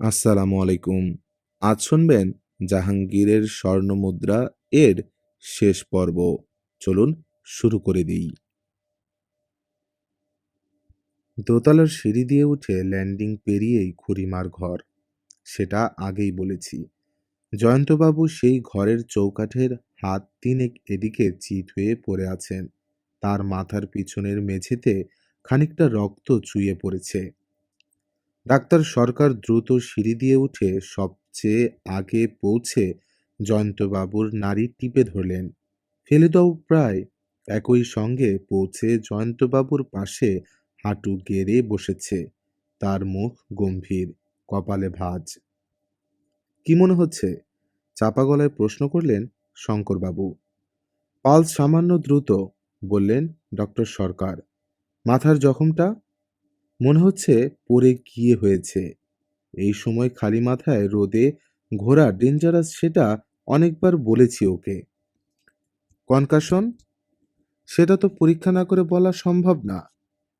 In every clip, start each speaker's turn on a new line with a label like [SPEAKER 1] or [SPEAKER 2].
[SPEAKER 1] আসসালামু আলাইকুম। আজ শুনবেন জাহাঙ্গীরের স্বর্ণমুদ্রা এর শেষ পর্ব। চলুন শুরু করে দিই। দোতলার সিঁড়ি দিয়ে উঠে ল্যান্ডিং পেরিয়েই খুড়িমার ঘর। সেটা আগেই বলেছি। জয়ন্তবাবু সেই ঘরের চৌকাঠের হাত তিনেক এদিকে চিত হয়ে পড়ে আছেন। তার মাথার পিছনের মেঝেতে খানিকটা রক্ত চুইয়ে পড়েছে। ডাক্তার সরকার দ্রুত সিঁড়ি দিয়ে উঠে সবচেয়ে আগে পৌঁছে জয়ন্তবাবুর নাড়ি টিপে ধরলেন। ফেলুদাও প্রায়। একই সঙ্গে পৌঁছে জয়ন্তবাবুর পাশে হাঁটু গেড়ে বসেছে। তার মুখ গম্ভীর, কপালে ভাঁজ। কি মনে হচ্ছে? চাপা গলায় প্রশ্ন করলেন শঙ্করবাবু। পালস সামান্য দ্রুত, বললেন ডক্টর সরকার। মাথার জখমটা মনে হচ্ছে পড়ে গিয়ে হয়েছে। এই সময় খালি মাথায় রোদে ঘোরা ডেঞ্জারাস সেটা অনেকবার বলেছি ওকে। কনকাশন সেটা তো পরীক্ষা না করে বলা সম্ভব না।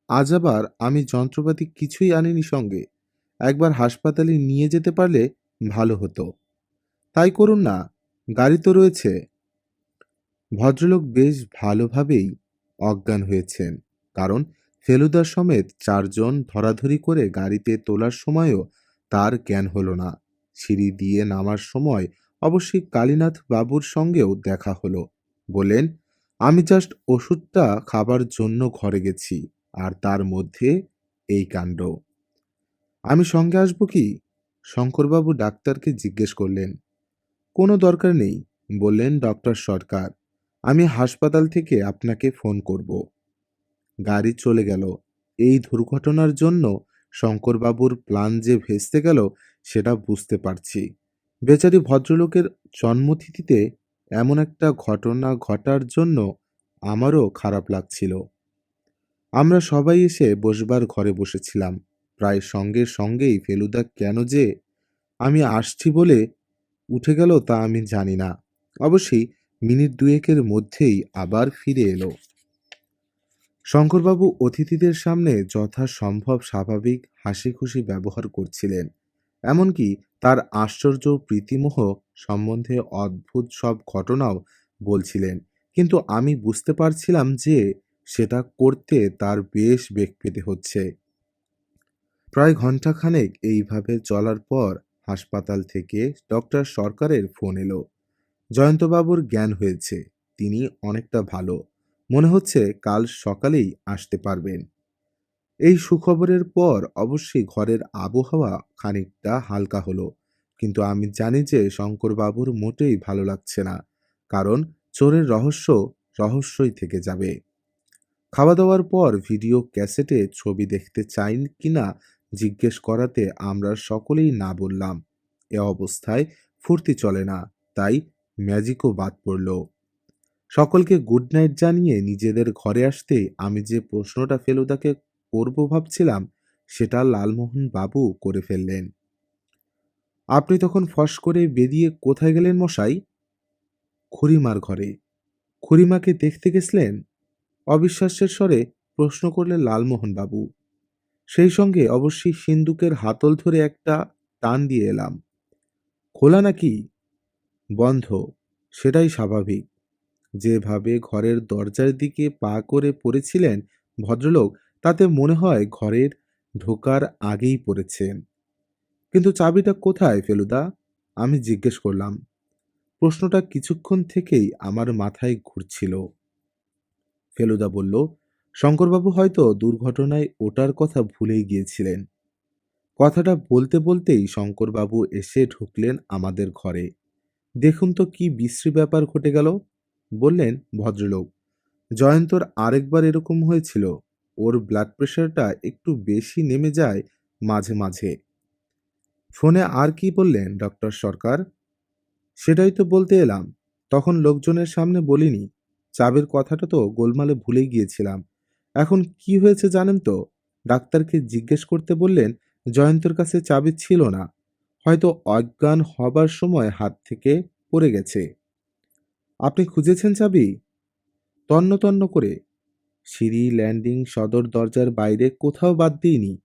[SPEAKER 1] আজ আবার আমি যন্ত্রপাতি কিছুই আনিনি সঙ্গে। একবার হাসপাতালে নিয়ে যেতে পারলে ভালো হতো। তাই করুন না, গাড়ি তো রয়েছে। ভদ্রলোক বেশ ভালোভাবেই অজ্ঞান হয়েছেন, কারণ ফেলুদা সমেত চারজন ধরাধরি করে গাড়িতে তোলার সময়ও তার জ্ঞান হলো না। সিঁড়ি দিয়ে নামার সময় অবশ্যই কালীনাথ বাবুর সঙ্গেও দেখা হলো। বললেন, আমি জাস্ট ওষুধটা খাবার জন্য ঘরে গেছি, আর তার মধ্যে এই কাণ্ড। আমি সঙ্গে আসব কি? শঙ্করবাবু ডাক্তারকে জিজ্ঞেস করলেন। কোনো দরকার নেই, বললেন ডক্টর সরকার। আমি হাসপাতাল থেকে আপনাকে ফোন করব। গাড়ি চলে গেল। এই দুর্ঘটনার জন্য শঙ্করবাবুর প্ল্যান যে ভেস্তে গেল, সেটা বুঝতে পারছি। বেচারি ভদ্রলোকের জন্মতিথিতে এমন একটা ঘটনা ঘটার জন্য আমারও খারাপ লাগছিল। আমরা সবাই এসে বসবার ঘরে বসেছিলাম। প্রায় সঙ্গে সঙ্গেই ফেলুদা, কেন যে আমি আসছি বলে উঠে গেল তা আমি জানি না। অবশ্যই মিনিট দুয়েকের মধ্যেই আবার ফিরে এলো। শঙ্করবাবু অতিথিদের সামনে যথাসম্ভব স্বাভাবিক হাসি খুশি ব্যবহার করছিলেন। এমনকি তার আশ্চর্য প্রীতিমোহ সম্বন্ধে অদ্ভুত সব ঘটনাও বলছিলেন। কিন্তু আমি বুঝতে পারছিলাম যে সেটা করতে তার বেশ বেগ পেতে হচ্ছে। প্রায় ঘন্টাখানেক এইভাবে চলার পর হাসপাতাল থেকে ডক্টর সরকারের ফোন এলো। জয়ন্তবাবুর জ্ঞান হয়েছে, তিনি অনেকটা ভালো। মনে হচ্ছে কাল সকালেই আসতে পারবেন। এই সুখবরের পর অবশ্যই ঘরের আবহাওয়া খানিকটা হালকা হলো। কিন্তু আমি জানি যে শঙ্করবাবুর মোটেই ভালো লাগছে না, কারণ চোরের রহস্য রহস্যই থেকে যাবে। খাওয়া দাওয়ার পর ভিডিও ক্যাসেটে ছবি দেখতে চাই কিনা জিজ্ঞেস করাতে আমরা সকলেই না বললাম। এ অবস্থায় ফুর্তি চলে না, তাই ম্যাজিকও বাদ পড়ল। সকলকে গুড নাইট জানিয়ে নিজেদের ঘরে আসতে আমি যে প্রশ্নটা ফেলুদাকে করব ভাবছিলাম, সেটা লালমোহন বাবু করে ফেললেন। আপনি তখন ফস করে বেরিয়ে কোথায় গেলেন মশাই? খুড়িমার ঘরে। খুড়িমাকে দেখতে গেছিলেন? অবিশ্বাসের স্বরে প্রশ্ন করলেন লালমোহন বাবু। সেই সঙ্গে অবশ্যই সিন্দুকের হাতল ধরে একটা টান দিয়ে এলাম। খোলা নাকি? বন্ধ, সেটাই স্বাভাবিক। যেভাবে ঘরের দরজার দিকে পা করে পড়েছিলেন ভদ্রলোক, তাতে মনে হয় ঘরের ঢোকার আগেই পড়েছেন কিন্তু চাবিটা কোথায়, ফেলুদা? আমি জিজ্ঞেস করলাম। প্রশ্নটা কিছুক্ষণ থেকেই আমার মাথায় ঘুরছিল। ফেলুদা বলল, শঙ্করবাবু হয়তো দুর্ঘটনায় ওটার কথা ভুলেই গিয়েছিলেন। কথাটা বলতে বলতেই শঙ্করবাবু এসে ঢুকলেন আমাদের ঘরে। দেখুন তো কি বিশ্রী ব্যাপার ঘটে গেল। বললেন ভদ্রলোক, জয়ন্তর আরেকবার এরকম হয়েছিল। ওর ব্লাড প্রেশারটা একটু বেশি নেমে যায় মাঝে মাঝে। ফোনে আর কি বললেন ডক্টর সরকার? সেটাই তো বলতে এলাম। তখন লোকজনের সামনে বলিনি। চাবের কথাটা তো গোলমালে ভুলেই গিয়েছিলাম। এখন কি হয়েছে জানেন তো? ডাক্তারকে জিজ্ঞেস করতে বললেন জয়ন্তর কাছে চাবি ছিল না। হয়তো অজ্ঞান হবার সময় হাত থেকে পড়ে গেছে। আপনি খুঁজেছেন চাবি? তন্ন তন্ন করে। সিঁড়ি, ল্যান্ডিং, সদর দরজার বাইরে কোথাও বাদ দিইনি।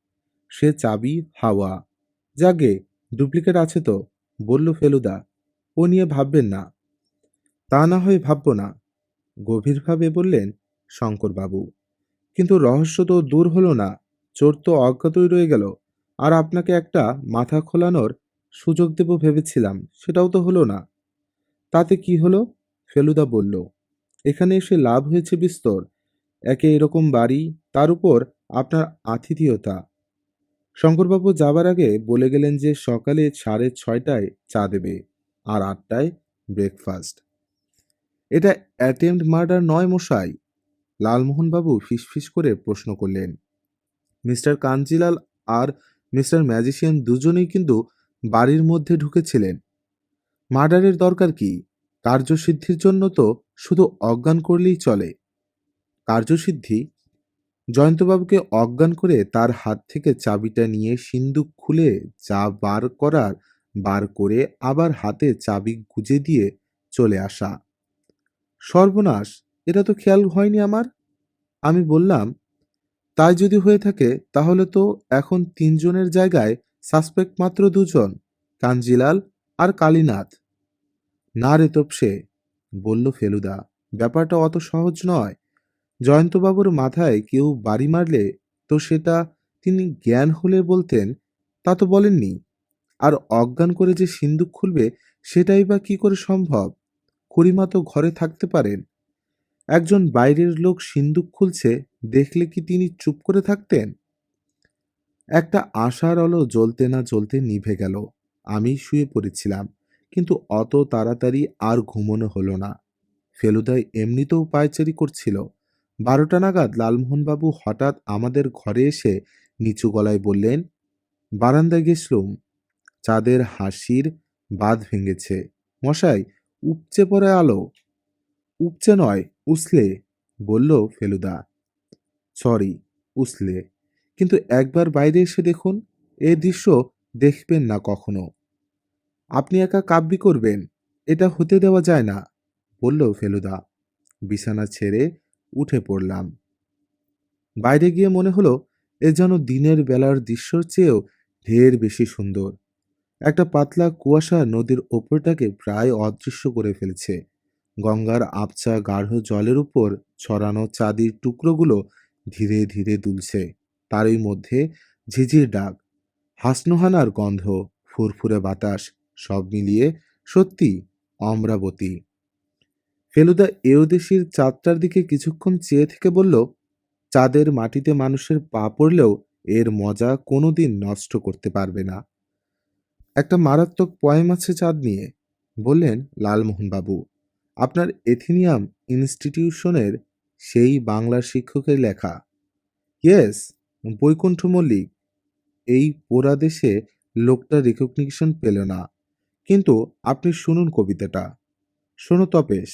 [SPEAKER 1] সে চাবি হাওয়া। জাগে ডুপ্লিকেট আছে তো, বলল ফেলুদা। ও নিয়ে ভাববেন না। তা না হয়ে ভাবব না। গভীরভাবে বললেন, শঙ্করবাবু। কিন্তু রহস্য তো দূর হলো না। চোর তো অজ্ঞাতই রয়ে গেল। আর আপনাকে একটা মাথা খোলানোর সুযোগ দেব ভেবেছিলাম, সেটাও তো হলো না। তাতে কি হলো? ফেলুদা বলল, এখানে এসে লাভ হয়েছে বিস্তর। একে এরকম বাড়ি, তার উপর আপনার আতিথেয়তা। শঙ্করবাবু যাবার আগে বলে গেলেন যে সকালে সাড়ে ছয়টায় চা দেবে আর আটটায় ব্রেকফাস্ট। এটা অ্যাটেম্পট মার্ডার নয় মশাই, লালমোহনবাবু ফিসফিস করে প্রশ্ন করলেন। মিস্টার কাঞ্জিলাল আর মিস্টার ম্যাজিশিয়ান দুজনেই কিন্তু বাড়ির মধ্যে ঢুকেছিলেন। মার্ডারের দরকার কি? কার্যসিদ্ধির জন্য তো শুধু অজ্ঞান করলেই চলে। কার্যসিদ্ধি? জয়ন্তবাবুকে অজ্ঞান করে তার হাত থেকে চাবিটা নিয়ে সিন্দুক খুলে যা বার করার, বার করে আবার হাতে চাবি গুজে দিয়ে চলে আসা। সর্বনাশ, এটা তো খেয়াল হয়নি আমার। আমি বললাম, তাই যদি হয়ে থাকে, তাহলে তো এখন তিনজনের জায়গায় সাসপেক্ট মাত্র দুজন, কাঞ্জিলাল আর কালীনাথ। না রে তোপসে, বলল ফেলুদা, ব্যাপারটা অত সহজ নয়। জয়ন্তবাবুর মাথায় কেউ বাড়ি মারলে তো সেটা তিনি জ্ঞান হলে বলতেন, তা তো বলেননি। আর অজ্ঞান করে যে সিন্দুক খুলবে, সেটাই বা কি করে সম্ভব? খুড়িমা তো ঘরে থাকতে পারেন। একজন বাইরের লোক সিন্দুক খুলছে, দেখলে কি তিনি চুপ করে থাকতেন? একটা আশার আলো জ্বলতে না জ্বলতে নিভে গেল। আমি শুয়ে পড়েছিলাম। কিন্তু অত তাড়াতাড়ি আর ঘুমোনো হলো না। ফেলুদাই এমনিতেও পায়চারি করছিল। বারোটা নাগাদ লালমোহনবাবু হঠাৎ আমাদের ঘরে এসে নিচু গলায় বললেন, বারান্দায় গেছলুম চাঁদের হাসির বাঁধ ভেঙেছে। মশাই, উপচে পড়ে আলো। উপচে নয়, উসলে। বলল ফেলুদা। সরি, উসলে। কিন্তু একবার বাইরে এসে দেখুন, এ দৃশ্য দেখবেন না কখনো। আপনি একা কাব্যি করবেন? এটা হতে দেওয়া যায় না, বলল ফেলুদা। বিছানা ছেড়ে উঠে পড়লাম। বাইরে গিয়ে মনে হলো এ যেন দিনের বেলার দৃশ্যর চেয়েও ঢের বেশি সুন্দর। একটা পাতলা কুয়াশা নদীর ওপরটাকে প্রায় অদৃশ্য করে ফেলছে। গঙ্গার আবচা গাঢ় জলের উপর ছড়ানো চাঁদির টুকরোগুলো ধীরে ধীরে দুলছে। তারই মধ্যে ঝিঝির ডাক, হাসনুহানার গন্ধ, ফুরফুরে বাতাস সব মিলিয়ে সত্যি অমরাবতী। ফেলুদা এওদেশির চাঁদটার দিকে কিছুক্ষণ চেয়ে থেকে বলল, চাঁদের মাটিতে মানুষের পা পড়লেও এর মজা কোনোদিন নষ্ট করতে পারবে না। একটা মারাত্মক পয়েম আছে চাঁদ নিয়ে। বললেন লালমোহনবাবু। আপনার এথিনিয়াম ইনস্টিটিউশনের সেই বাংলার শিক্ষকের লেখা। ইয়েস, বৈকুণ্ঠ মল্লিক, এই পোড়া দেশে লোকটা রেকগনিশন পেল না। কিন্তু আপনি শুনুন কবিতাটা। শোনো তপেশ,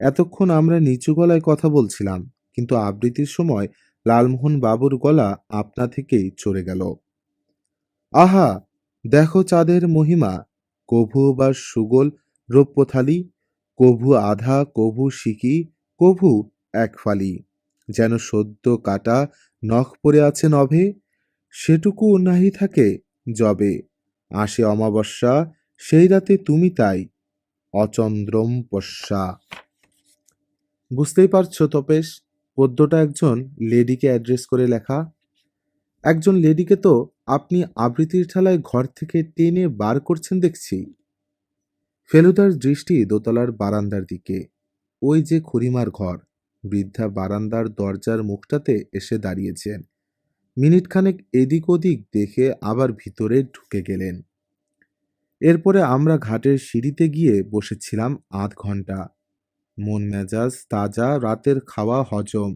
[SPEAKER 1] এতক্ষণ আমরা নিচু গলায় কথা বলছিলাম, কিন্তু আবৃত্তির সময় লালমোহন বাবুর গলা আপনা থেকেই চড়ে গেল। আহা, দেখো চাঁদের মহিমা, কভু বা সুগোল রৌপ্যথালি, কভু আধা, কভু সিকি, কভু এক ফালি, যেন সদ্য কাটা নখ পড়ে আছে নভে, সেটুকু নাহি থাকে জবে আসে অমাবস্যা সেই রাতে তুমি তাই অচন্দ্রম পশ্যা বুঝতেই পারছ তপেশ পদ্যটা একজন লেডিকে অ্যাড্রেস করে লেখা। একজন লেডিকে তো আপনি আবৃত্তির ঠেলায় ঘর থেকে টেনে বার করছেন দেখছি। ফেলুদার দৃষ্টি দোতলার বারান্দার দিকে। ওই যে খুড়িমার ঘর, বৃদ্ধা বারান্দার দরজার মুখটাতে এসে দাঁড়িয়েছেন। মিনিটখানেক এদিক ওদিক দেখে আবার ভিতরে ঢুকে গেলেন। এরপরে আমরা ঘাটের সিঁড়িতে গিয়ে বসেছিলাম আধ ঘণ্টা মন মেজাজ তাজা, রাতের খাওয়া হজম।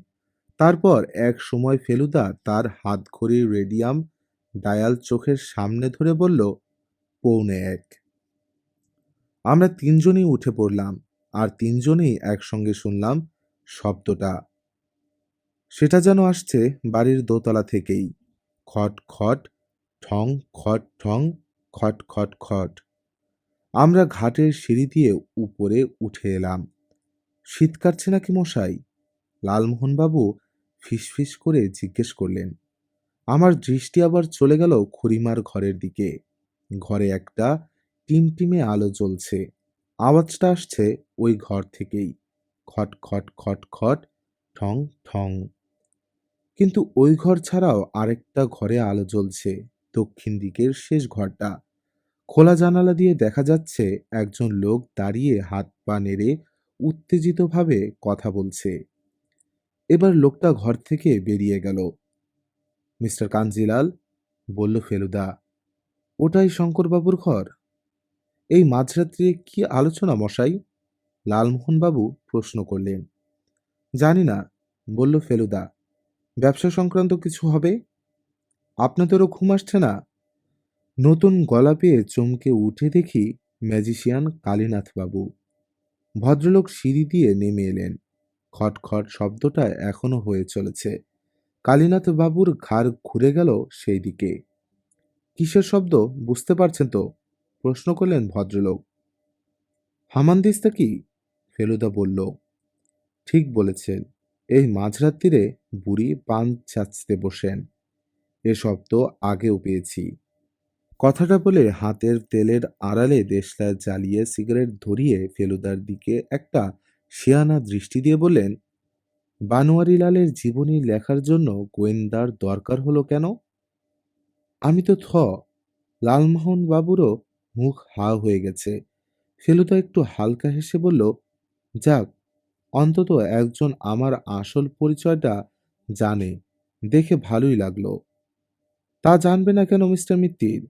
[SPEAKER 1] তারপর এক সময় ফেলুদা তার হাত ঘড়ির রেডিয়াম ডায়াল চোখের সামনে ধরে বলল, পৌনে এক। আমরা তিনজনই উঠে পড়লাম আর তিনজনেই একসঙ্গে শুনলাম শব্দটা। সেটা যেন আসছে বাড়ির দোতলা থেকেই। খট খট, ঠং খট, ঠং। খট খট খট। আমরা ঘাটের সিঁড়ি দিয়ে উপরে উঠে এলাম। শীত কাটছে নাকি মশাই? লালমোহনবাবু ফিসফিস করে জিজ্ঞেস করলেন। আমার দৃষ্টি আবার চলে গেল খুড়িমার ঘরের দিকে। ঘরে একটা টিমটিমে আলো জ্বলছে। আওয়াজটা আসছে ওই ঘর থেকেই। খট খট খট খট, ঠং ঠং। কিন্তু ওই ঘর ছাড়াও আরেকটা ঘরে আলো জ্বলছে। দক্ষিণ দিকের শেষ ঘরটা। খোলা জানালা দিয়ে দেখা যাচ্ছে একজন লোক দাঁড়িয়ে হাত পা নেড়ে উত্তেজিতভাবে কথা বলছে। এবার লোকটা ঘর থেকে বেরিয়ে গেল। মিস্টার কাঞ্জিলাল বলল, ফেলুদা, ওটাই শঙ্করবাবুর ঘর? এই মাঝরাত্রে কি আলোচনা মশাই? লালমোহনবাবু প্রশ্ন করলেন। জানি না। বলল, ফেলুদা, ব্যবসা সংক্রান্ত কিছু হবে? আপনাদেরও ঘুম আসছে না? নতুন গলা পেয়ে চমকে উঠে দেখি ম্যাজিশিয়ান কালীনাথ বাবু ভদ্রলোক সিঁড়ি দিয়ে নেমে এলেন। খটখট শব্দটা এখনও হয়ে চলেছে। কালীনাথ বাবুর ঘাড় ঘুরে গেল সেই দিকে। কিসের শব্দ? বুঝতে পারছেন তো? প্রশ্ন করলেন ভদ্রলোক। হামানদিস্তা কি? ফেলুদা বলল। ঠিক বলেছেন। এই মাঝরাত্রিরে বুড়ি পান চাচতে বসেন। এ শব্দ আগেও পেয়েছি। কথাটা বলে হাতের তেলের আড়ালে দেশলা জ্বালিয়ে সিগারেট ধরিয়ে ফেলুদার দিকে একটা শিয়ানা দৃষ্টি দিয়ে বললেন বানোয়ারি লালের জীবনী লেখার জন্য গোয়েন্দার দরকার হলো কেন? আমি তো থ লালমোহন বাবুরও মুখ হা হয়ে গেছে। ফেলুদা একটু হালকা হেসে বলল, যাক, অন্তত একজন আমার আসল পরিচয়টা জানে, দেখে ভালোই লাগল। তা জানবে না কেন মিস্টার মিত্তির?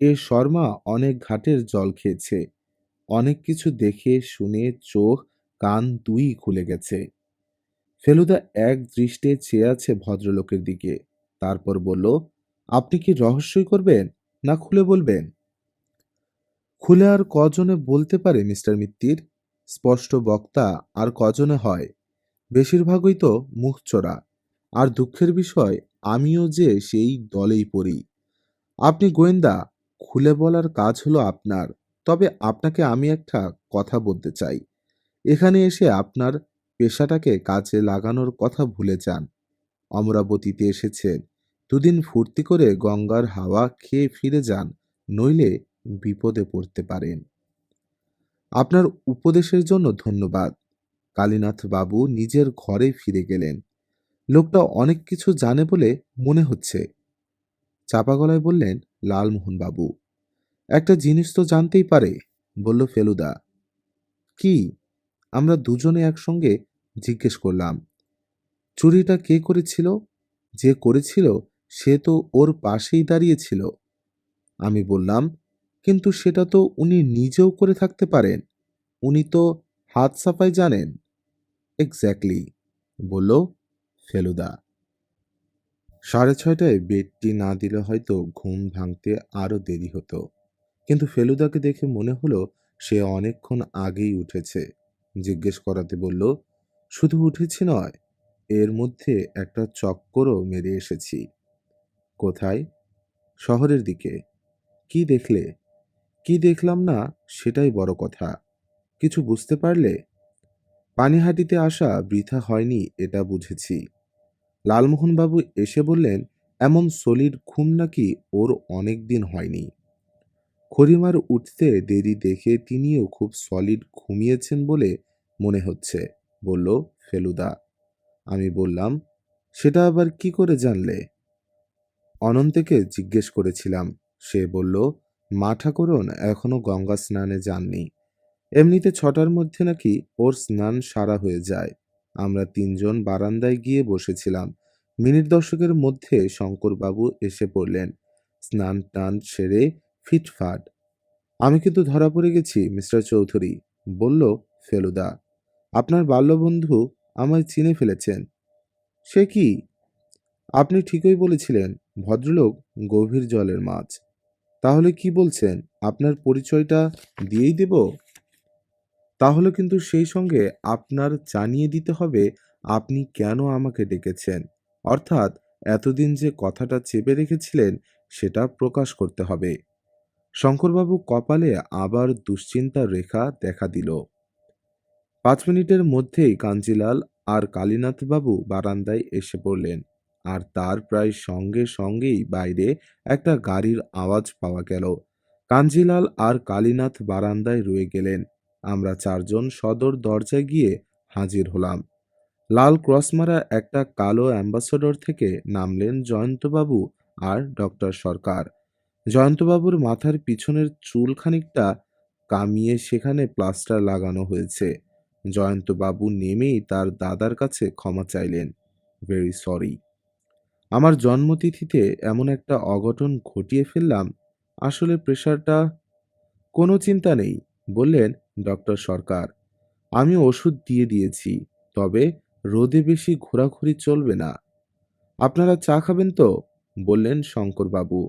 [SPEAKER 1] এ শর্মা অনেক ঘাটের জল খেয়েছে। অনেক কিছু দেখে, শুনে চোখ, কান দুই খুলে গেছে। ফেলুদা এক দৃষ্টে চেয়ে আছে ভদ্রলোকের দিকে। তারপর বলল, আপনি কি রহস্যই করবেন না খুলে বলবেন? খুলে আর কজনে বলতে পারে, মিস্টার মিত্তির? স্পষ্ট বক্তা আর কজনে হয়। বেশিরভাগই তো মুখ চোরা আর দুঃখের বিষয়, আমিও যে সেই দলেই পড়ি। আপনি গোয়েন্দা খুলে বলার কাজ হলো আপনার। তবে আপনাকে আমি একটা কথা বলতে চাই। এখানে এসে আপনার পেশাটাকে কাজে লাগানোর কথা ভুলে যান। অমরাবতীতে এসেছেন। দুদিন ফুর্তি করে গঙ্গার হাওয়া খেয়ে ফিরে যান, নইলে বিপদে পড়তে পারেন। আপনার উপদেশের জন্য ধন্যবাদ। কালীনাথ বাবু নিজের ঘরে ফিরে গেলেন। লোকটা অনেক কিছু জানে বলে মনে হচ্ছে। চাপা গলায় বললেন লালমোহন বাবু একটা জিনিস তো জানতেই পারে, বলল ফেলুদা। কি? আমরা দুজনে একসঙ্গে? জিজ্ঞেস করলাম। চুরিটা কে করেছিল? যে করেছিল, সে তো ওর পাশেই দাঁড়িয়েছিল। আমি বললাম, কিন্তু সেটা তো উনি নিজেও করে থাকতে পারেন। উনি তো হাত সাফাই জানেন। এক্স্যাক্টলি বলল ফেলুদা। সাড়ে ছয়টায় বেডটি না দিলে হয়তো ঘুম ভাঙতে আরও দেরি হতো। কিন্তু ফেলুদাকে দেখে মনে হলো সে অনেকক্ষণ আগেই উঠেছে। জিজ্ঞেস করাতে বলল, শুধু উঠেছি নয়, এর মধ্যে একটা চক্করও মেরে এসেছি। কোথায়? শহরের দিকে। কি দেখলে? কি দেখলাম না, সেটাই বড় কথা। কিছু বুঝতে পারলে? পানিহাটিতে আসা বৃথা হয়নি, এটা বুঝেছি। লালমোহনবাবু এসে বললেন, এমন সলিড ঘুম নাকি ওর অনেক দিন হয়নি। খরিমার উঠতে দেরি দেখে তিনিও খুব সলিড ঘুমিয়েছেন বলে মনে হচ্ছে, বলল ফেলুদা। আমি বললাম, সেটা আবার কি করে জানলে? অনন্তকে জিজ্ঞেস করেছিলাম। সে বলল, মা ঠাকুরন এখনও গঙ্গা স্নানে যাননি। এমনিতে ছটার মধ্যে নাকি ওর স্নান সারা হয়ে যায়। আমরা তিনজন বারান্দায় গিয়ে বসেছিলাম। মিনিট দশকের মধ্যে শঙ্করবাবু এসে পড়লেন। স্নান টান সেরে ফিটফাট আমি কিন্তু ধরা পড়ে গেছি, মিস্টার চৌধুরী, বলল ফেলুদা। আপনার বাল্যবন্ধু আমায় চিনে ফেলেছেন। সে কি? আপনি ঠিকই বলেছিলেন, ভদ্রলোক গভীর জলের মাছ। তাহলে কি বলছেন, আপনার পরিচয়টা দিয়েই দেব? তাহলে কিন্তু সেই সঙ্গে আপনার জানিয়ে দিতে হবে, আপনি কেন আমাকে ডেকেছেন? অর্থাৎ এতদিন যে কথাটা চেপে রেখেছিলেন, সেটা প্রকাশ করতে হবে। শঙ্করবাবু কপালে আবার দুশ্চিন্তার রেখা দেখা দিল। পাঁচ মিনিটের মধ্যেই কাঞ্জিলাল আর কালীনাথবাবু বারান্দায় এসে পড়লেন আর তার প্রায় সঙ্গে সঙ্গেই বাইরে একটা গাড়ির আওয়াজ পাওয়া গেল। কাঞ্জিলাল আর কালীনাথ বারান্দায় রয়ে গেলেন। আমরা চারজন সদর দরজায় গিয়ে হাজির হলাম। লাল ক্রস মারা একটা কালো অ্যাম্বাসেডর থেকে নামলেন জয়ন্তবাবু আর ডক্টর সরকার। জয়ন্তবাবুর মাথার পিছনের চুল খানিকটা কামিয়ে সেখানে প্লাস্টার লাগানো হয়েছে। জয়ন্তবাবু নেমেই তার দাদার কাছে ক্ষমা চাইলেন। ভেরি সরি আমার জন্মতিথিতে এমন একটা অঘটন ঘটিয়ে ফেললাম, আসলে প্রেশারটা কোনো চিন্তা নেই, বললেন ডক্টর সরকার। আমি ওষুধ দিয়ে দিয়েছি, তবে রোদে বেশি ঘোরাঘুরি চলবে না। আপনারা চা খাবেন তো? বললেন শঙ্করবাবু।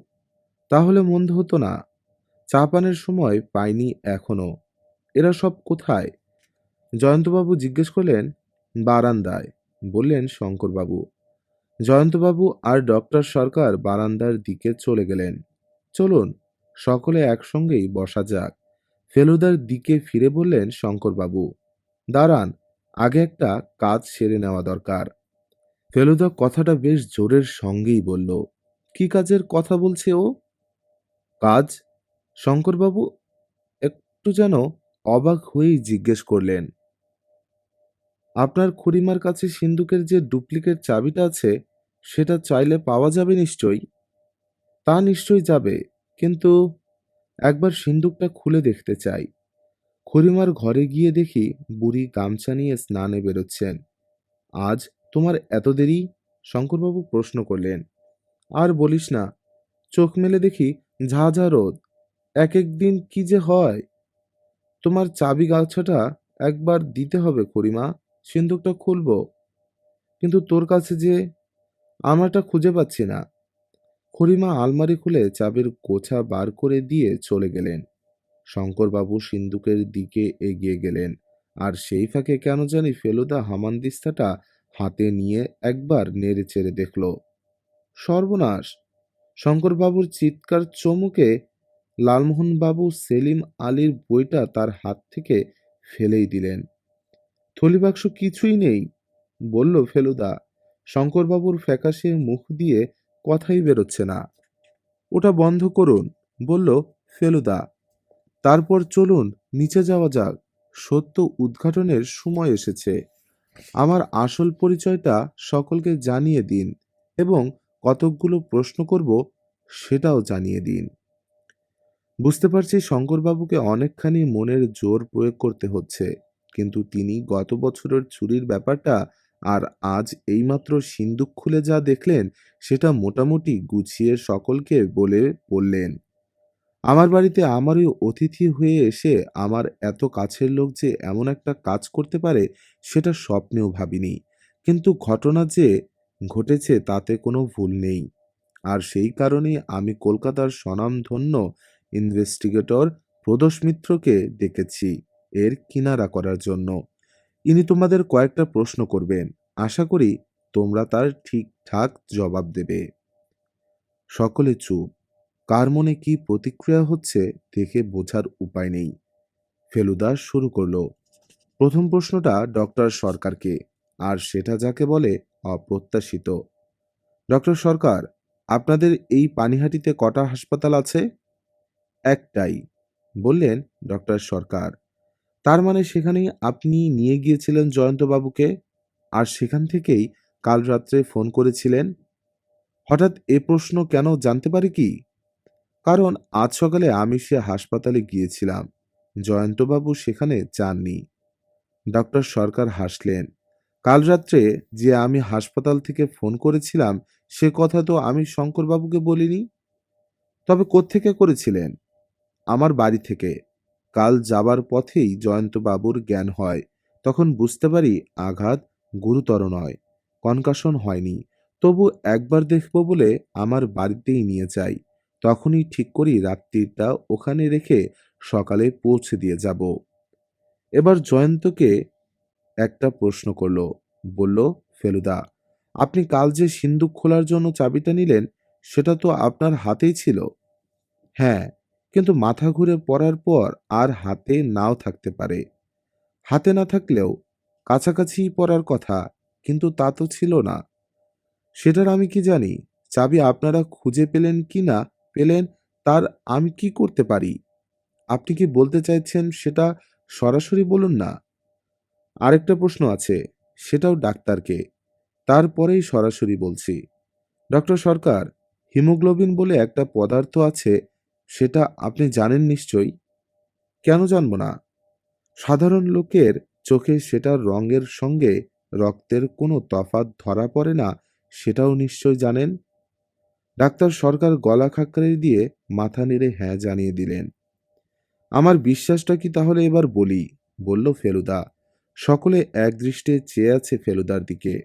[SPEAKER 1] তাহলে মন্দ হতো না। চা পানের সময় পাইনি এখনও। এরা সব কোথায়? জয়ন্তবাবু জিজ্ঞেস করলেন, বারান্দায়। বললেন, শঙ্করবাবু। জয়ন্তবাবু আর ডক্টর সরকার বারান্দার দিকে চলে গেলেন। চলুন, সকলে একসঙ্গেই বসা যাক। ফেলুদার দিকে ফিরে বললেন, শঙ্করবাবু, দাঁড়ান, আগে একটা কাজ সেরে নেওয়া দরকার। ফেলুদা কথাটা বেশ জোরের সঙ্গেই বলল, কি কাজের কথা বলছে ও? কাজ? শঙ্করবাবু একটু যেন অবাক হয়েই জিজ্ঞেস করলেন, আপনার খুড়িমার কাছে সিন্ধুকের যে ডুপ্লিকেট চাবিটা আছে, সেটা চাইলে পাওয়া যাবে নিশ্চয়ই? তা নিশ্চয়ই যাবে, কিন্তু একবার সিন্দুকটা খুলে দেখতে চাই। খুড়িমার ঘরে গিয়ে দেখি বুড়ি গামছা নিয়ে স্নানে বেরোচ্ছেন। আজ তোমার এত দেরি? শঙ্করবাবু প্রশ্ন করলেন। আর বলিস না, চোখ মেলে দেখি ঝাঝা রোদ এক এক দিন কি যে হয়। তোমার চাবি গাছটা একবার দিতে হবে করিমা সিন্দুকটা খুলবো। কিন্তু তোর কাছে যে আমারটা খুঁজে পাচ্ছি না। খুড়িমা আলমারি খুলে চাবির গোছা বার করে দিয়ে চলে গেলেন। শঙ্করবাবু সিন্দুকের দিকে এগিয়ে গেলেন। আর সেই ফাঁকে কেন জানি ফেলুদা হামানদিস্তাটা হাতে নিয়ে একবার নেড়ে চেড়ে দেখল। সর্বনাশ! শঙ্করবাবুর চিৎকার চমুকে লালমোহনবাবু সেলিম আলীর বইটা তার হাত থেকে ফেলেই দিলেন। থলিবাক্স কিছুই নেই, বলল ফেলুদা। শঙ্করবাবুর ফ্যাকাশে মুখ দিয়ে কথাই বেরোচ্ছে না। ওটা বন্ধ করুন, বলল ফেলুদা। তারপর চলুন, নিচে যাওয়া যাক। সত্য উদ্ঘাটনের সময় এসেছে। আমার আসল পরিচয়টা সকলকে জানিয়ে দিন এবং কতকগুলো প্রশ্ন করব সেটাও জানিয়ে দিন। বুঝতে পারছি শঙ্করবাবুকে অনেকখানি মনের জোর প্রয়োগ করতে হচ্ছে, কিন্তু তিনি গত বছরের চুরির ব্যাপারটা আর আজ এইমাত্র সিন্দুক খুলে যা দেখলেন, সেটা মোটামুটি গুছিয়ে সকলকে বলে বললেন, আমার বাড়িতে আমারই অতিথি হয়ে এসে আমার এত কাছের লোক যে এমন একটা কাজ করতে পারে, সেটা স্বপ্নেও ভাবিনি। কিন্তু ঘটনা যে ঘটেছে তাতে কোনো ভুল নেই। আর সেই কারণেই আমি কলকাতার স্বনামধন্য ইনভেস্টিগেটর প্রদোষ মিত্রকে ডেকেছি এর কিনারা করার জন্য। ইনি তোমাদের কয়েকটা প্রশ্ন করবেন। আশা করি তোমরা তার ঠিকঠাক জবাব দেবে। সকলে চুপ। কার মনে কি প্রতিক্রিয়া হচ্ছে দেখে বোঝার উপায় নেই। ফেলুদা শুরু করল। প্রথম প্রশ্নটা ডক্টর সরকারকে, আর সেটা যাকে বলে অপ্রত্যাশিত। ডক্টর সরকার, আপনাদের এই পানিহাটিতে কটা হাসপাতাল আছে? একটাই, বললেন ডক্টর সরকার। তার মানে সেখানেই আপনি নিয়ে গিয়েছিলেন জয়ন্তবাবুকে? আর সেখান থেকেই কাল রাত্রে ফোন করেছিলেন? হঠাৎ এ প্রশ্ন কেন জানতে পারি কি? কারণ আজ সকালে আমি সে হাসপাতালে গিয়েছিলাম, জয়ন্তবাবু সেখানে যাননি। ডক্টর সরকার হাসলেন। কাল রাত্রে যে আমি হাসপাতাল থেকে ফোন করেছিলাম, সে কথা তো আমি শঙ্করবাবুকে বলিনি। তবে কোত্থেকে করেছিলেন? আমার বাড়ি থেকে। কাল যাবার পথেই জয়ন্তবাবুর জ্ঞান হয়। তখন বুঝতে পারি আঘাত গুরুতর নয়, কনকাশন হয়নি। তবু একবার দেখব বলে আমার বাড়িতেই নিয়ে যাই। তখনই ঠিক করি রাত্রিটা ওখানে রেখে সকালে পৌঁছে দিয়ে যাব। এবার জয়ন্তকে একটা প্রশ্ন করল। বলল, ফেলুদা, আপনি কাল যে সিন্দুক খোলার জন্য চাবিটা নিলেন, সেটা তো আপনার হাতেই ছিল। হ্যাঁ কিন্তু মাথা ঘুরে পড়ার পর আর হাতে নাও থাকতে পারে। হাতে না থাকলেও কাছাকাছি পড়ার কথা, কিন্তু তা তো ছিল না। সেটার আমি কি জানি? চাবি আপনারা খুঁজে পেলেন কি না? পেলেন, তার আমি কি করতে পারি? আপনি কি বলতে চাইছেন সেটা সরাসরি বলুন না? আরেকটা প্রশ্ন আছে, সেটাও ডাক্তারকে। তারপরেই সরাসরি বলছি, ডক্টর সরকার, হিমোগ্লোবিন বলে একটা পদার্থ আছে, সেটা আপনি জানেন নিশ্চয়ই? কেন জানব না? সাধারণ লোকের চোখে সেটার রঙের সঙ্গে রক্তের কোনো তফাৎ ধরা পড়ে না, সেটাও নিশ্চয় জানেন? ডাক্তার সরকার গলা খাকড়ে দিয়ে মাথা নেড়ে হ্যাঁ জানিয়ে দিলেন। আমার বিশ্বাসটা কি তাহলে এবার বলি? বলল ফেলুদা। সকলে একদৃষ্টে চেয়ে আছে ফেলুদার দিকে।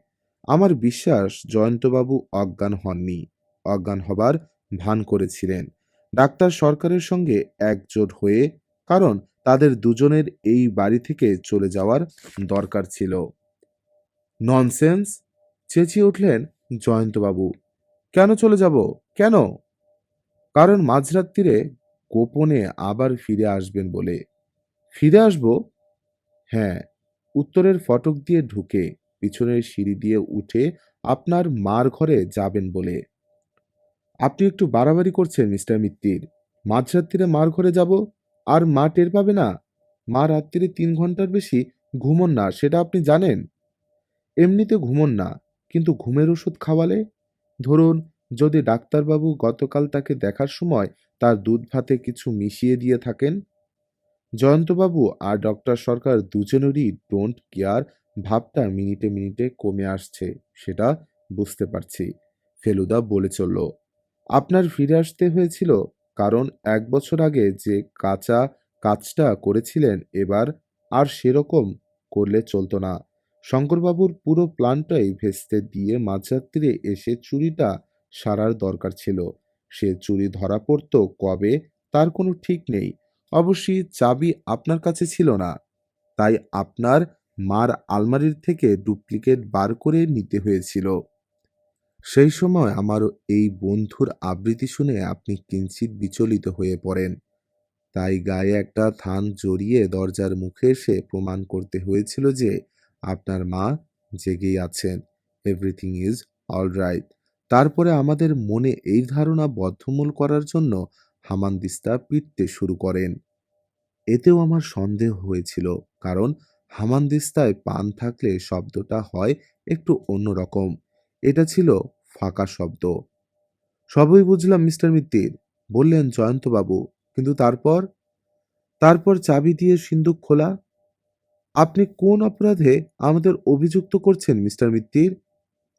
[SPEAKER 1] আমার বিশ্বাস জয়ন্তবাবু অজ্ঞান হননি, অজ্ঞান হবার ভান করেছিলেন। ডাক্তার সরকারের সঙ্গে একজোট হয়ে, কারণ তাদের দুজনের এই বাড়ি থেকে চলে যাওয়ার দরকার ছিল। ননসেন্স? চেঁচিয়ে উঠলেন জয়ন্তবাবু। কেন চলে যাব? কেন? কারণ মাঝরাত্রিরে গোপনে আবার ফিরে আসবেন বলে। ফিরে আসব? হ্যাঁ উত্তরের ফটক দিয়ে ঢুকে পিছনের সিঁড়ি দিয়ে উঠে আপনার মার ঘরে যাবেন বলে। আপনি একটু বাড়াবাড়ি করছেন, মিস্টার মিত্তির। মাঝরাত্রিরে মার ঘরে যাব? আর মা টের পাবে না? মা রাত্রিরে তিন ঘণ্টার বেশি ঘুমন না, সেটা আপনি জানেন? এমনিতে ঘুমন না, কিন্তু ঘুমের ওষুধ খাওয়ালে? ধরুন, যদি ডাক্তারবাবু গতকাল তাকে দেখার সময় তার দুধ ভাতে কিছু মিশিয়ে দিয়ে থাকেন জয়ন্তবাবু আর ডক্টর সরকার দুজনেরই ডোন্ট কেয়ার ভাবটা মিনিটে মিনিটে কমে আসছে, সেটা বুঝতে পারছি, ফেলুদা বলে চলল। আপনার ফিরে আসতে হয়েছিল কারণ এক বছর আগে যে কাঁচা কাজটা করেছিলেন এবার আর সেরকম করলে চলতো না। শঙ্করবাবুর পুরো প্ল্যানটাই ভেস্তে দিয়ে মাঝরাত্রিরে এসে চুরিটা সারার দরকার ছিল। সে চুরি ধরা পড়তো কবে তার কোনো ঠিক নেই। অবশ্যই চাবি আপনার কাছে ছিল না। তাই আপনার মার আলমারির থেকে ডুপ্লিকেট বার করে নিতে হয়েছিল। সেই সময় আমার এই বন্ধুর আবৃত্তি শুনে আপনি কিঞ্চিত বিচলিত হয়ে পড়েন। তাই গায়ে একটা থান জড়িয়ে দরজার মুখে এসে প্রমাণ করতে হয়েছিল যে আপনার মা জেগেই আছেন। Everything is all right. তারপরে আমাদের মনে এই ধারণা বদ্ধমূল করার জন্য হামানদিস্তা পিটতে শুরু করেন। এতেও আমার সন্দেহ হয়েছিল, কারণ হামানদিস্তায় পান থাকলে শব্দটা হয় একটু অন্যরকম এটা ছিল ফাঁকা শব্দ। সবই বুঝলাম মিস্টার মিত্তির। বললেন, জয়ন্তবাবু, কিন্তু তারপর? তারপর চাবি দিয়ে সিন্দুক খোলা? আপনি কোন অপরাধে আমাদের অভিযুক্ত করছেন মিস্টার মিত্তির?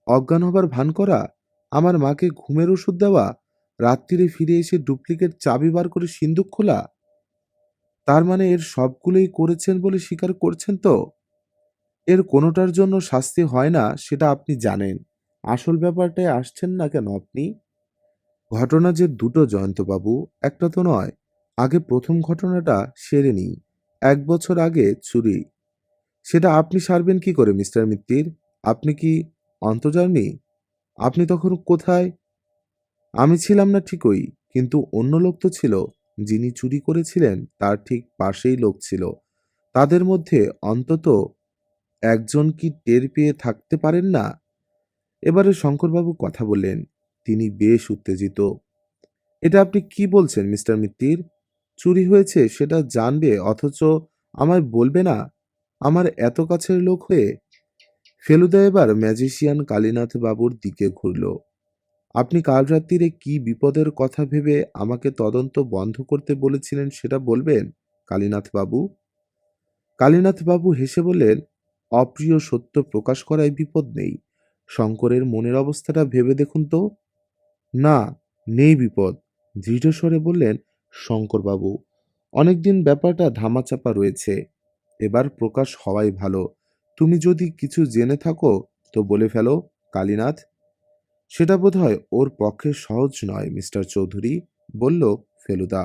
[SPEAKER 1] অজ্ঞান হবার ভান করা? আমার মাকে ঘুমের ওষুধ দেওয়া? রাত্রিরে ফিরে এসে ডুপ্লিকেট চাবি বার করে সিন্দুক খোলা? তার মানে এর সবগুলোই করেছেন বলে স্বীকার করছেন তো? এর কোনোটার জন্য শাস্তি হয় না সেটা আপনি জানেন। আসল ব্যাপারটায় আসছেন না কেন আপনি? ঘটনা যে দুটো জয়ন্তবাবু, একটা তো নয়। আগে প্রথম ঘটনাটা সেরে নিই। এক বছর আগে চুরি। সেটা আপনি সারবেন কি করে, মিস্টার মিত্তির? আপনি কি অন্তর্জামী আপনি তখন কোথায়? আমি ছিলাম না ঠিকই, কিন্তু অন্য লোক তো ছিল। যিনি চুরি করেছিলেন, তার ঠিক পাশেই লোক ছিল। তাদের মধ্যে অন্তত একজন কি টের পেয়ে থাকতে পারেন না? এবারে শঙ্করবাবু কথা বললেন, তিনি বেশ উত্তেজিত। এটা আপনি কি বলছেন, মিস্টার মিত্তির? চুরি হয়েছে, সেটা জানবে, অথচ আমায় বলবে না? আমার এত কাছের লোক হয়ে? ফেলুদা এবার ম্যাজিশিয়ান কালীনাথ বাবুর দিকে ঘুরল। আপনি কাল রাত্রিরে কি বিপদের কথা ভেবে আমাকে তদন্ত বন্ধ করতে বলেছিলেন সেটা বলবেন কালীনাথ বাবু কালীনাথ বাবু হেসে বললেন, অপ্রিয় সত্য প্রকাশ করায় বিপদ নেই। শঙ্করের মনের অবস্থাটা ভেবে দেখুন তো। না, নেই বিপদ। দৃঢ়স্বরে বললেন, শঙ্করবাবু, অনেকদিন ব্যাপারটা ধামাচাপা রয়েছে। এবার প্রকাশ হওয়াই ভালো। তুমি যদি কিছু জেনে থাকো, তো বলে ফেলো, কালীনাথ। সেটা বোধহয় ওর পক্ষে সহজ নয়, মিস্টার চৌধুরী, বলল ফেলুদা।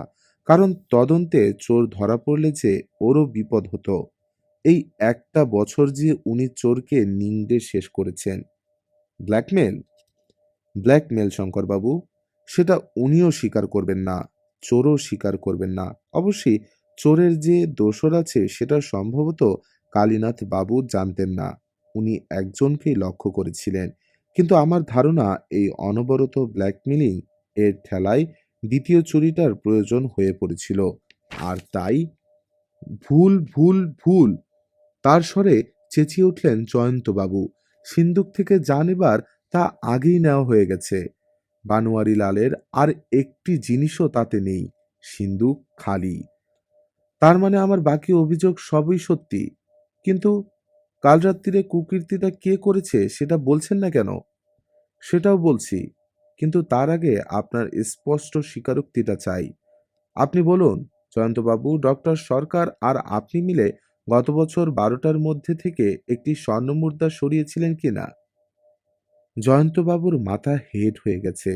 [SPEAKER 1] কারণ তদন্তে চোর ধরা পড়লে যে ওরও বিপদ হতো। এই একটা বছর যে উনি চোরকে নিংড়ে শেষ করেছেন। ব্ল্যাকমেল? ব্ল্যাকমেল, শঙ্করবাবু। সেটা উনিও স্বীকার করবেন না, চোরও স্বীকার করবেন না। অবশ্যই চোরের যে দোষর আছে সেটা সম্ভবত কালীনাথ বাবু জানতেন না। উনি একজনকেই লক্ষ্য করেছিলেন। কিন্তু আমার ধারণা এই অনবরত ব্ল্যাকমেলিং এর ঠেলায় দ্বিতীয় চুরিটার প্রয়োজন হয়ে পড়েছিল। আর তাই ভুল ভুল ভুল। তার স্বরে চেঁচিয়ে উঠলেন জয়ন্তবাবু। সিন্দুক থেকে যা নেবার তা আগেই নেওয়া হয়ে গেছে। বানোয়ারি লালের আর একটি জিনিসও তাতে নেই সিন্দুক খালি। তার মানে আমার বাকি অভিযোগ সবই সত্যি। কিন্তু কাল রাত্রিরে কুকীর্তিটা কে করেছে সেটা বলছেন না কেন? সেটাও বলছি, কিন্তু তার আগে আপনার স্পষ্ট স্বীকারোক্তিটা চাই। আপনি বলুন, জয়ন্তবাবু, ডক্টর সরকার আর আপনি মিলে গত বছর বারোটার মধ্যে থেকে একটি স্বর্ণমুদ্রা সরিয়েছিলেন কিনা জয়ন্তবাবুর মাথা হেট হয়ে গেছে।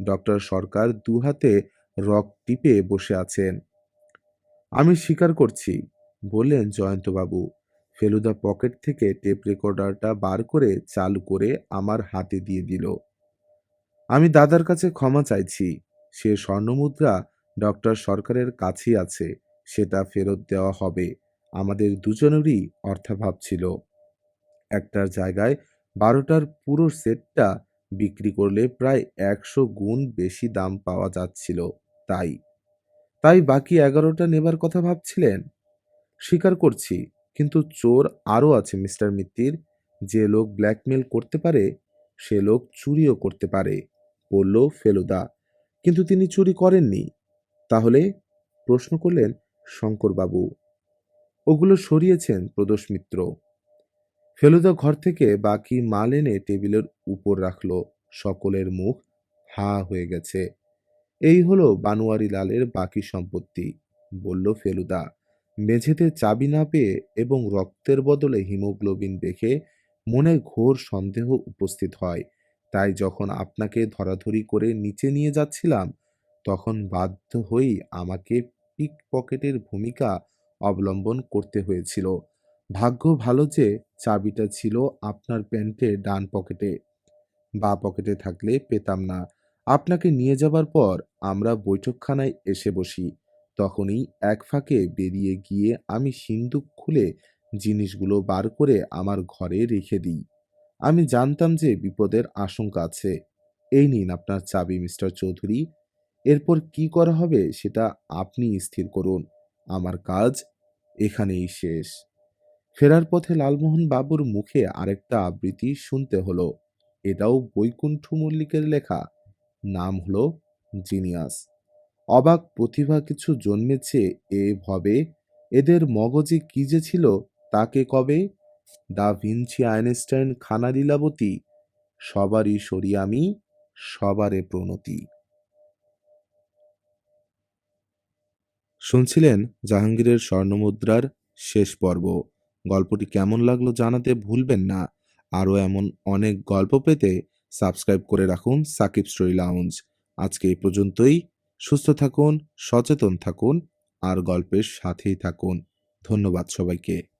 [SPEAKER 1] ডক্টর সরকার দু হাতে রক টিপে বসে আছেন। আমি স্বীকার করছি, বললেন জয়ন্তবাবু। ফেলুদা পকেট থেকে টেপ রেকর্ডারটা বার করে চালু করে আমার হাতে দিয়ে দিল। আমি দাদার কাছে ক্ষমা চাইছি। সে স্বর্ণমুদ্রা ডক্টর সরকারের কাছেই আছে। সেটা ফেরত দেওয়া হবে। আমাদের দুজনেরই অর্থাভাব ছিল। একটার জায়গায় বারোটার পুরো সেটটা বিক্রি করলে প্রায় একশো গুণ বেশি দাম পাওয়া যাচ্ছিল তাই। তাই বাকি এগারোটা নেবার কথা ভাবছিলেন? স্বীকার করছি। কিন্তু চোর আরও আছে, মিস্টার মিত্তির। যে লোক ব্ল্যাকমেল করতে পারে, সে লোক চুরিও করতে পারে, বলল ফেলুদা। কিন্তু তিনি চুরি করেননি। তাহলে প্রশ্ন করলেন শঙ্করবাবু। ওগুলো সরিয়েছেন প্রদোষ মিত্র। ফেলুদা ঘর থেকে বাকি মাল এনে টেবিলের উপর রাখল। সকলের মুখ হা হয়ে গেছে। এই হলো বানুয়ারি লালের বাকি সম্পত্তি, বলল ফেলুদা। মেঝেতে চাবি না পেয়ে এবং রক্তের বদলে হিমোগ্লোবিন দেখে মনে ঘোর সন্দেহ উপস্থিত হয়। তাই যখন আপনাকে ধরাধরি করে নিচে নিয়ে যাচ্ছিলাম, তখন বাধ্য হয়েই আমাকে পিক পকেটের ভূমিকা অবলম্বন করতে হয়েছিল। ভাগ্য ভালো যে চাবিটা ছিল আপনার প্যান্টের ডান পকেটে। বা পকেটে থাকলে পেতাম না। আপনাকে নিয়ে যাবার পর আমরা বৈঠকখানায় এসে বসি। তখনই এক ফাঁকে বেরিয়ে গিয়ে আমি সিন্দুক খুলে জিনিসগুলো বার করে আমার ঘরে রেখে দিই। আমি জানতাম যে বিপদের আশঙ্কা আছে। এই নিন আপনার চাবি, মিস্টার চৌধুরী। এরপর কি করা হবে সেটা আপনি স্থির করুন। আমার কাজ এখানেই শেষ। ফেরার পথে লালমোহন বাবুর মুখে আরেকটা আবৃত্তি শুনতে হলো। এটাও বৈকুণ্ঠ মল্লিকের লেখা। নাম হলো জিনিয়াস। অবাক প্রতিভা কিছু জন্মেছে এ ভবে। এদের মগজে কি যে ছিল, তাকে কবে? দা ভিঞ্চি, আইনস্টাইন, খানা লীলাবতী, সবারই সরি আমি, সবারে প্রণতি। শুনছিলেন জাহাঙ্গীরের স্বর্ণমুদ্রার শেষ পর্ব। গল্পটি কেমন লাগল জানাতে ভুলবেন না। আরও এমন অনেক গল্প পেতে সাবস্ক্রাইব করে রাখুন সাকিব স্টোরি লাউঞ্জ। আজকে এই পর্যন্তই। সুস্থ থাকুন সচেতন থাকুন আর গল্পের সাথেই থাকুন। ধন্যবাদ সবাইকে।